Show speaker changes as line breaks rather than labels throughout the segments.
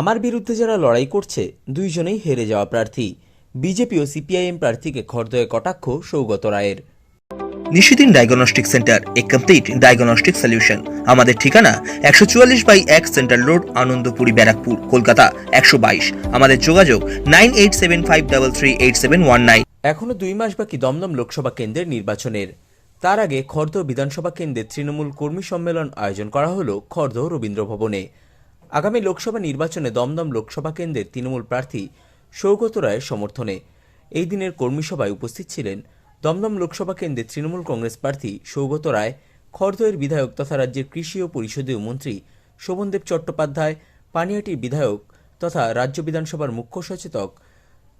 আমার বিরুদ্ধে যারা লড়াই করছে দুইজনেই হেরে যাওয়া প্রার্থী। বিজেপি ও সিপিআইএম প্রার্থীকে খর্দয়ে কটাক্ষ সৌগত রায়ের।
নিশিদিন ডায়াগনস্টিক সেন্টার এ কমপ্লিট ডায়াগনস্টিক সলিউশন। আমাদের ঠিকানা একশো চুয়াল্লিশ বাই এক সেন্ট্রাল রোড আনন্দপুরি ব্যারাকপুর কলকাতা একশো বাইশ। আমাদের যোগাযোগ nine eight seven five double three eight seven one nine.
এখনও দুই মাস বাকি দমদম লোকসভা কেন্দ্রের নির্বাচনের। তার আগে খর্দ বিধানসভা কেন্দ্রে তৃণমূল কর্মী সম্মেলন আয়োজন করা হলো খর্দ রবীন্দ্র ভবনে আগামী লোকসভা নির্বাচনে দমদম লোকসভা কেন্দ্রের তৃণমূল প্রার্থী সৌগত রায়ের সমর্থনে এই দিনের কর্মী সভায় উপস্থিত ছিলেন দমদম লোকসভা কেন্দ্রের তৃণমূল কংগ্রেস প্রার্থী সৌগত রায় খর্দয়ের বিধায়ক তথা রাজ্যের কৃষি ও পরিষদীয় মন্ত্রী শোভনদেব চট্টোপাধ্যায়, পানিয়াটির বিধায়ক তথা রাজ্য বিধানসভার মুখ্য সচেতক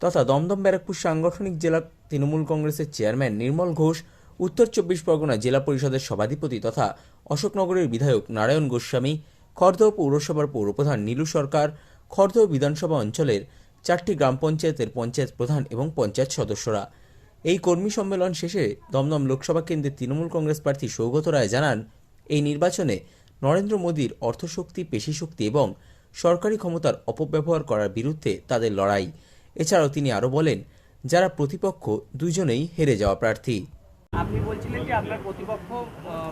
তথা দমদম ব্যারাকপুর সাংগঠনিক জেলা তৃণমূল কংগ্রেসের চেয়ারম্যান নির্মল ঘোষ, উত্তর চব্বিশ পরগনা জেলা পরিষদের সভাধিপতি তথা অশোকনগরের বিধায়ক নারায়ণ গোস্বামী খর্দহ পৌরসভার পৌরপ্রধান নীলু সরকার খর্দহ বিধানসভা অঞ্চলের চারটি গ্রাম পঞ্চায়েতের পঞ্চায়েত প্রধান এবং পঞ্চায়েত সদস্যরা। এই কর্মী সম্মেলন শেষে দমদম লোকসভা কেন্দ্রের তৃণমূল কংগ্রেস প্রার্থী সৌগত রায় জানান, এই নির্বাচনে নরেন্দ্র মোদীর অর্থশক্তি, পেশিশক্তি এবং সরকারি ক্ষমতার অপব্যবহার করার বিরুদ্ধে তাদের লড়াই। এছাড়াও তিনি আরও বলেন, যারা প্রতিপক্ষ দুজনেই হেরে যাওয়া প্রার্থী।
আপনি বলছিলেন যে আপনার প্রতিপক্ষ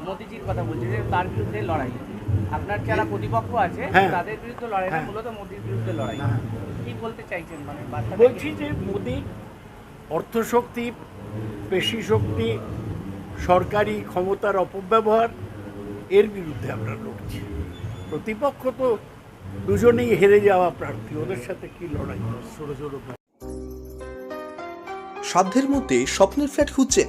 মোদিজির কথা বলছে যে তার বিরুদ্ধে লড়াই আপনার যারা প্রতিপক্ষ আছে
হ্যাঁ।
তাদের বিরুদ্ধে লড়াই না
হ্যাঁ।
মূলত মোদির বিরুদ্ধে লড়াই
হ্যাঁ।
কি বলতে চাইছেন মানে
বলছি যে মোদি অর্থশক্তি পেশি শক্তি সরকারি ক্ষমতার অপব্যবহার এর বিরুদ্ধে আমরা লড়ছি প্রতিপক্ষ তো দুজনেই হেরে যাওয়া প্রার্থী ওদের সাথে কি লড়াই ছোট ছোট
সাধ্যের মধ্যে স্বপ্নের ফ্ল্যাট খুঁজছেন